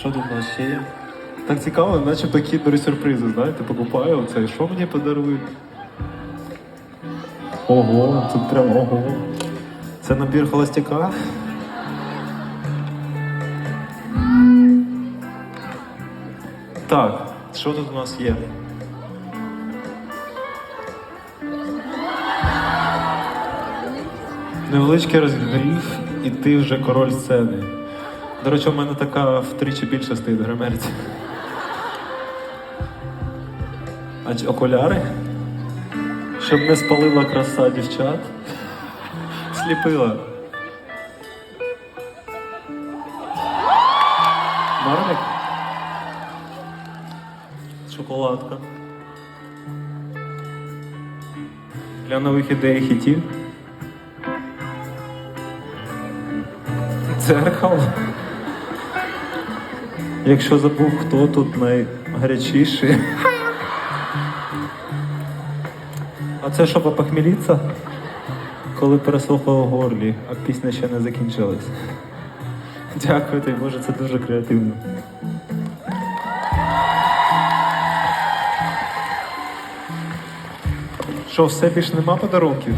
Що тут у нас ще є? Так цікаво, начебто кіндери сюрпризи, знаєте, покупаю оце. Що мені подарують? Ого, тут прям ого. Це набір холостяка. Так, що тут у нас є? Невеличкий розгрів, і ти вже король сцени. До речі, у мене така втричі більше стоїть гримерці. А окуляри? Щоб не спалила краса дівчат. Сліпила. Марник? Шоколадка. Для нових ідей хітів. Дзеркало. Якщо забув, хто тут найгарячіший. А це щоб опохміліться? Коли пересохло горлі, а пісня ще не закінчилась. Дякую тобі, Боже, це дуже креативно. Що, все більш нема подарунків?